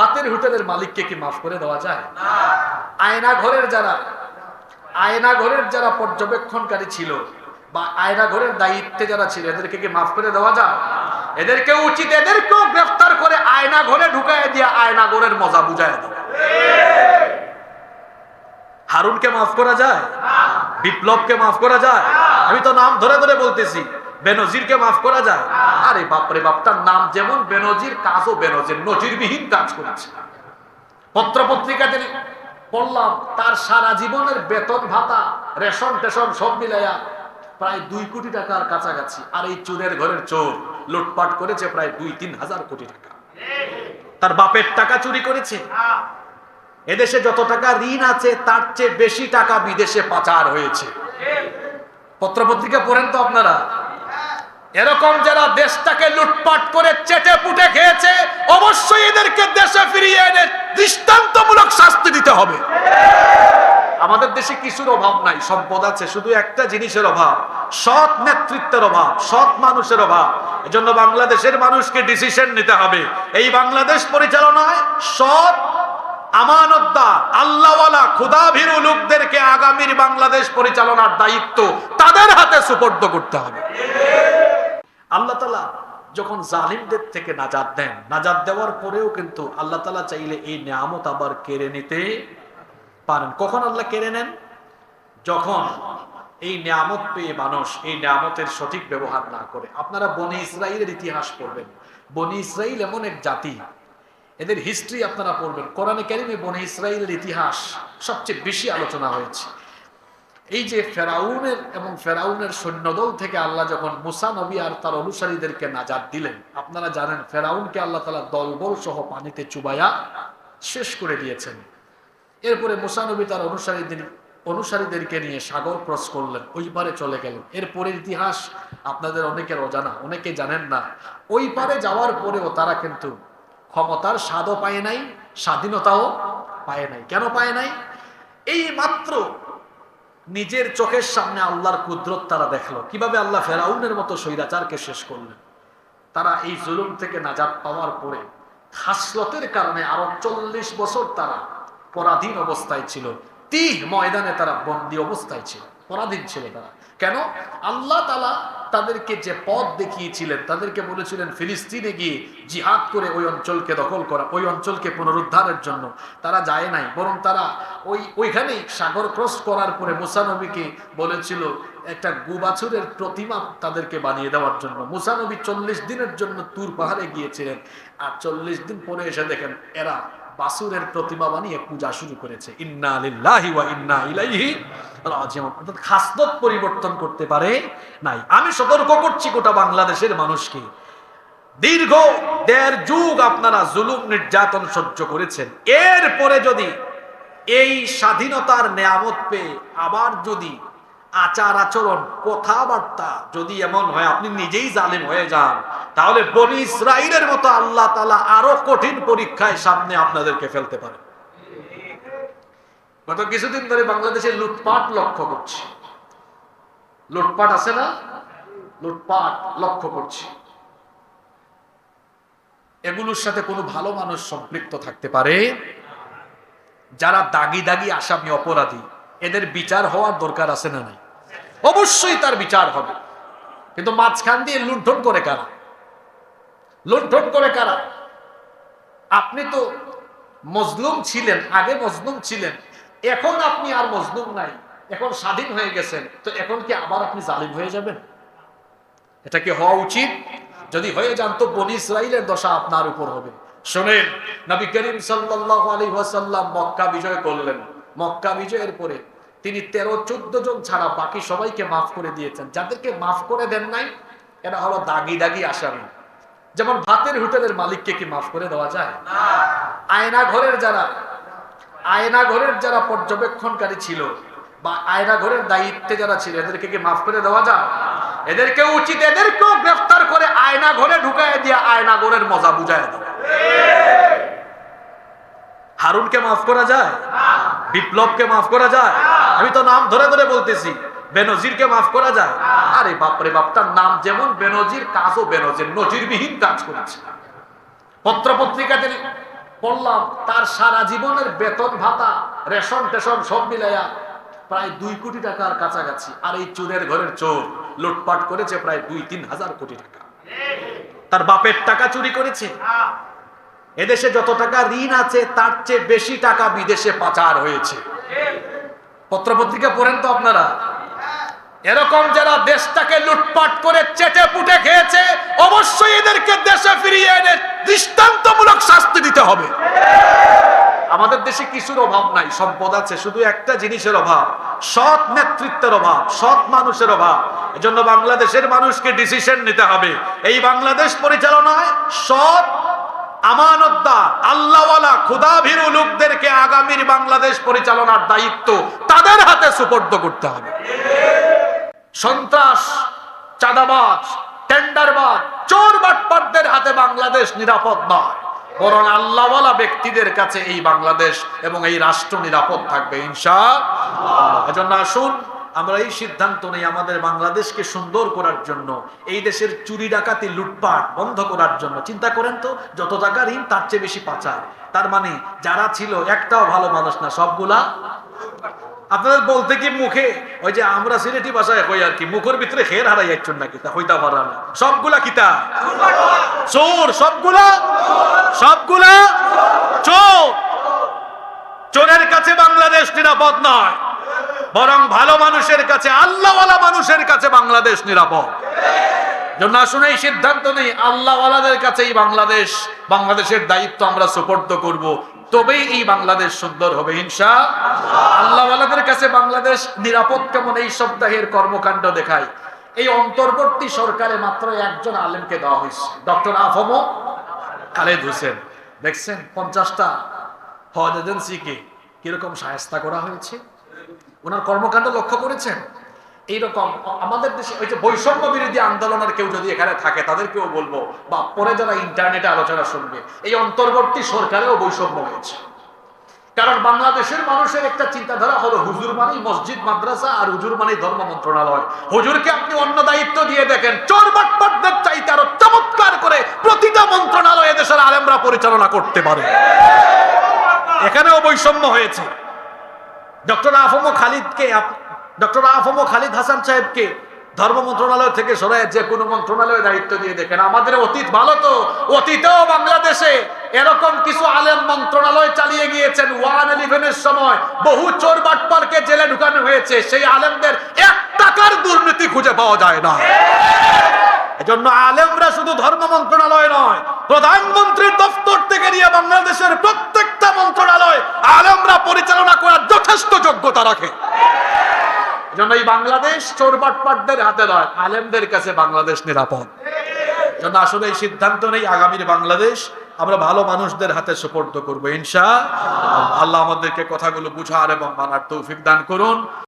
হাতের হোটেলের মালিককে কি মাফ করে দেওয়া যায়? আয়না ঘরের যারা, আয়না ঘরের যারা পর্যবেক্ষণকারী ছিল বা আয়না ঘরের দায়িত্বে যারা ছিল, এদেরকে কি মাফ করে দেওয়া যায়? এদেরকে উচিত, এদেরকেও গ্রেফতার করে আয়না ঘরে ঢুকায় দিয়ে আয়না ঘরের মজা বুঝায় দেবে হারুনকে মাফ করা যায়? বিপ্লবকে মাফ করা যায়? আমি তো নাম ধরে ধরে বলতেছি বেনজিরকে মাফ করা যায়? আরে বাপরে বাপ, তার নাম যেমন বেনজির, কাজও বেনজির, নজিরবিহীন কাজ করেছে। পত্র পত্রিকাতে পড়লাম, তার সারা জীবনের বেতন ভাতা, রেশন টেশন সব মিলাইয়া প্রায় দুই কোটি টাকার কাছাকাছি। আর এই চোরের ঘরের চোর লুটপাট করেছে প্রায় দুই তিন হাজার কোটি টাকা। তার বাপের টাকা চুরি করেছে। এদেশে যত টাকা ঋণ আছে, তার চেয়ে বেশি টাকা বিদেশে পাচার হয়েছে। পত্রপত্রিকা পড়েন তো আপনারা? এরকম যারা দেশটাকে লুটপাট করে চেটে পুটে খেয়েছে, অবশ্যই এদেরকে দেশে ফিরিয়ে এনে দৃষ্টান্তমূলক শাস্তি দিতে হবে। আমাদের দেশে কিছুর অভাব নাই, সম্পদ আছে, শুধু একটা জিনিসের অভাব, সৎ নেতৃত্বের অভাব, সৎ মানুষের অভাব। এজন্য বাংলাদেশের মানুষকে ডিসিশন নিতে হবে। এই বাংলাদেশ পরিচালনায় সৎ, আমানতদার, আল্লাহওয়ালা ক্ষুদাভীরু লোকদেরকে আগামীর বাংলাদেশ পরিচালনার দায়িত্ব তাদের হাতে সুপর্দ করতে হবে। আল্লাহ তালা যখন জালিমদের থেকে নাজাদ দেন, নাজাদ দেওয়ার পরেও কিন্তু আল্লাহ তালা চাইলে এই নিয়ামত আবার কেড়ে নিতে পারেন। কখন আল্লাহ কেড়ে নেন? যখন এই নিয়ামত পেয়ে মানুষ এই নিয়ামতের সঠিক ব্যবহার না করে। আপনারা বনি ইসরায়েলের ইতিহাস পড়বেন। বনি ইসরায়েল এমন এক জাতি। এদের হিস্ট্রি আপনারা পড়বেন। কোরআনে কারিমে বনে ইসরায়েলের ইতিহাস সবচেয়ে বেশি আলোচনা হয়েছে। এই যে ফেরাউনের এবং ফেরাউনের সৈন্যদল থেকে আল্লাহ যখন মুসা নবী আর তার অনুসারীদেরকে নাজাদ দিলেন, আপনারা জানেন ফেরাউনকে আল্লাহ তালা দলবল সহ পানিতে চুবাইয়া শেষ করে দিয়েছেন। এরপরে মুসা নবী তার অনুসারীদের, অনুসারীদেরকে নিয়ে সাগর ক্রস করলেন, ওই পারে চলে গেলেন। এরপরে ইতিহাস আপনাদের অনেকের অজানা অনেকে জানেন না। ওই পারে যাওয়ার পরেও তারা কিন্তু ক্ষমতার স্বাদও পায় নাই, স্বাধীনতাও পায় নাই। কেন পায় নাই? এই মাত্র নিজের চোখের সামনে আল্লাহর কুদরত তারা দেখল। কীভাবে আল্লাহ ফেরাউনের মতো স্বৈরাচারকে শেষ করলেন? তারা এই জুলুম থেকে নাজাদ পাওয়ার পরে খাসলতের কারণে আরও চল্লিশ বছর তারা পরাধীন অবস্থায় ছিল। তিহ ময়দানে তারা বন্দী অবস্থায় ছিল। পরাধীন ছিল তারা। কেন? আল্লাহ তালা তাদেরকে যে পথ দেখিয়েছিলেন, তাদেরকে বলেছিলেন, ফিলিস্তিনে গিয়ে জিহাদ করে ওই অঞ্চলকে দখল করা, ওই অঞ্চলকে পুনরুদ্ধারের জন্য। তারা যায় নাই, বরং তারা ওই, ওইখানেই সাগর ক্রস করার পরে মুসানবীকে বলেছিল, একটা গুবাছুরের প্রতিমা তাদেরকে বানিয়ে দেওয়ার জন্য। মুসানবী চল্লিশ দিনের জন্য তুর পাহাড়ে গিয়েছিলেন। আর চল্লিশ দিন পরে এসে দেখেন, এরা বাসুরের প্রতিমা বানিয়ে পূজা শুরু করেছে। ইন্না লিল্লাহি ওয়া ইন্না পরিবর্তন করতে পারে নাই। আমি সতর্ক করছি গোটা বাংলাদেশের মানুষকে। দীর্ঘ দেড় যুগ আপনারা জুলুম নির্যাতন সহ্য করেছেন। এরপরে যদি এই স্বাধীনতার নেয়ামত পেয়ে আবার যদি আচার আচরণ, কথাবার্তা যদি এমন হয়, আপনি নিজেই জালিম হয়ে যান, তাহলে বনি ইসরায়েলের মতো আল্লাহ তালা আরও কঠিন পরীক্ষায় সামনে আপনাদেরকে ফেলতে পারে। গত কিছুদিন ধরে বাংলাদেশে লুটপাট লক্ষ্য করছি। লুটপাট আছে না? লুটপাট লক্ষ্য করছি। এগুলোর সাথে কোনো ভালো মানুষ সম্পৃক্ত থাকতে পারে? যারা দাগি দাগি আসামি, অপরাধী, এদের বিচার হওয়ার দরকার আছে না নাই? অবশ্যই তার বিচার হবে। কিন্তু মাঝখান দিয়ে লুণ্ঠন করে কারা? লুণ্ঠন করে কারা? আপনি তো মজলুম ছিলেন, আগে মজলুম ছিলেন। এখন আপনি আর মজলুম নাই। এখন স্বাধীন হয়ে গেছেন। তো এখন কি আবার আপনি জালিম হয়ে যাবেন? এটা কি হওয়া উচিত? যদি হয়ে যান তো বনি ইসরায়েলের দশা আপনার উপর হবে। শোনেন, নবী করিম সাল্লাল্লাহু আলাইহি ওয়াসাল্লাম মক্কা বিজয় করলেন। মক্কা বিজয়ের পরে তিনি তেরো, চোদ্দ জন ছাড়া বাকি সবাইকে মাফ করে দিয়েছেন। যাদেরকে মাফ করে দেন নাই, এরা হলো দাগি দাগি আসামি। যেমন ভাতের হোটেলের মালিককে কি মাফ করে দেওয়া যায়? আয়না ঘরের যারা, আয়না ঘরের যারা পর্যবেক্ষণকারী ছিল বা আয়না ঘরের দায়িত্বে যারা ছিল, এদেরকে কি মাফ করে দেওয়া যায়? এদেরকে উচিত, এদেরকেও গ্রেফতার করে আয়না ঘরে ঢুকায় দিয়ে আয়না ঘরের মজা বুঝায় দেবে হারুনকে মাফ করা যায়? বিপ্লবকে মাফ করা যায়? আমি তো নাম ধরে ধরে বলতেছি বেনজিরকে মাফ করা যায়। আরে বাপরে বাপ তার নাম যেমন বেনজির কাজও বেনজির নজিরবিহীন কাজ করেছে। পত্র পত্রিকাতে পড়লাম তার সারা জীবনের বেতন ভাতা রেশন টেশন সব মিলাইয়া প্রায় দুই কোটি টাকার কাছাকাছি আর এই চোরের ঘরের চোর লুটপাট করেছে প্রায় দুই তিন হাজার কোটি টাকা। তার বাপের টাকা চুরি করেছে। এদেশে যত টাকা ঋণ আছে তার চেয়ে বেশি টাকা বিদেশে পাচার হয়েছে। পত্রপত্রিকা পড়েন তো আপনারা? এরকম যারা দেশটাকে লুটপাট করে চেটে পুটে খেয়েছে, অবশ্যই এদেরকে দেশে ফিরিয়ে এনে দৃষ্টান্তমূলক শাস্তি দিতে হবে। আমাদের দেশে কিছুর অভাব নাই, সম্পদ আছে, শুধু একটা জিনিসের অভাব, সৎ নেতৃত্বের অভাব, সৎ মানুষের অভাব। এজন্য বাংলাদেশের মানুষকে ডিসিশন নিতে হবে। এই বাংলাদেশ পরিচালনায় সৎ আমানতদার, আল্লাহওয়ালা খুদাভীরু লোকদেরকে আগামীর বাংলাদেশ পরিচালনার দায়িত্ব তাদের হাতে সুপর্দ করতে হবে। সন্ত্রাস, চাঁদাবাজ, টেন্ডারবাজ, চোর বাটপাটদের হাতে বাংলাদেশ নিরাপদ নয়, বরং আল্লাহওয়ালা ব্যক্তিদের কাছে এই বাংলাদেশ এবং এই রাষ্ট্র নিরাপদ থাকবে ইনশা এজন্য আসুন আমরা এই সিদ্ধান্ত নেই আমাদের বাংলাদেশকে সুন্দর করার জন্য, এই দেশের চুরি ডাকাতি লুটপাট বন্ধ করার জন্য। চিন্তা করেন তো, যত টাকা ঋণ, তার চেয়ে বেশি পাচার। তার মানে যারা ছিল, একটাও ভালো মানুষ না, সবগুলা? আপনাদের বলতে কি মুখে? ওই যে আমরা সিলেটি ভাষায় হই আর কি, মুখের ভিতরে খের হারাই যাচ্ছেন না কিতা হইতা পারা না। সবগুলা কিতা চোর, সবগুলা? সবগুলা? চোর! চোরের কাছে বাংলাদেশ নিরাপদ নয়। বরং ভালো মানুষের কাছে, আল্লাহওয়ালা মানুষের কাছে বাংলাদেশ নিরাপদ। জন্য আসুন, এই সিদ্ধান্ত নেই, আল্লাহওয়ালাদের কাছেই বাংলাদেশ, বাংলাদেশের দায়িত্ব আমরা সুপর্দ করব। তবেই এই বাংলাদেশ সুন্দর হবে হিংসা আল্লাহওয়ালাদের কাছে বাংলাদেশ নিরাপদ কেমন, এই সপ্তাহের কর্মকাণ্ড দেখায়। এই অন্তর্বর্তী সরকারে মাত্র একজন আলেমকে দেওয়া হয়েছে, ডক্টর আফমো খালেদ হোসেন। দেখছেন, পঞ্চাশটা হজ এজেন্সিকে কীরকম সায়স্তা করা হয়েছে? ওনার কর্মকাণ্ড লক্ষ্য করেছেন? এইরকম আমাদের দেশে ওই যে বৈষম্য বিরোধী আন্দোলনের কেউ যদি এখানে থাকে, তাদেরকেও বলব, বা পরে যারা ইন্টারনেটে আলোচনা শুনবে, এই অন্তর্বর্তী সরকারেও বৈষম্য হয়েছে কারণ বাংলাদেশের মানুষের একটা চিন্তাধারা হলো হুজুর মানেই মসজিদ, মাদ্রাসা আর হুজুর মানেই ধর্ম মন্ত্রণালয়। হুজুরকে আপনি অন্য দায়িত্ব দিয়ে দেখেন, চোর বাটপাটদের চাইতে আরও চমৎকার করে প্রতিটা মন্ত্রণালয় দেশের আলেমরা পরিচালনা করতে পারে। এখানেও বৈষম্য হয়েছে। ডক্টর আফমো খালিদকে ডক্টর আফমো খালিদ হাসান সাহেবকে ধর্ম মন্ত্রণালয় থেকে সরাই যে কোনো মন্ত্রণালয়ে দায়িত্ব দিয়ে দেখেন। আমাদের অতীত ভালো তো? অতীতেও বাংলাদেশে এরকম কিছু আলেম মন্ত্রণালয় চালিয়ে গিয়েছেন। ওয়ান ইলেভেনের সময় বহু চোর বাটপারকে জেলে ঢুকানো হয়েছে। সেই আলেমদের এক টাকার দুর্নীতি খুঁজে পাওয়া যায় না। এজন্য আলেমরা শুধু ধর্ম মন্ত্রণালয় নয়, প্রধানমন্ত্রীর দপ্তর থেকে নিয়ে বাংলাদেশের প্রত্যেকটা মন্ত্রণালয় আলমরা পরিচালনা করার যথেষ্ট যোগ্যতা রাখে। যেন এই বাংলাদেশ চোর বাটপাটদের হাতে নয়, আলেমদের কাছে বাংলাদেশ নিরাপদ। যেন আসলে এই সিদ্ধান্ত নেই, আগামীর বাংলাদেশ আমরা ভালো মানুষদের হাতে সুপর্দ করব, ইনশা আল্লাহ আমাদেরকে কথাগুলো বুঝার এবং মানার তৌফিক দান করুন।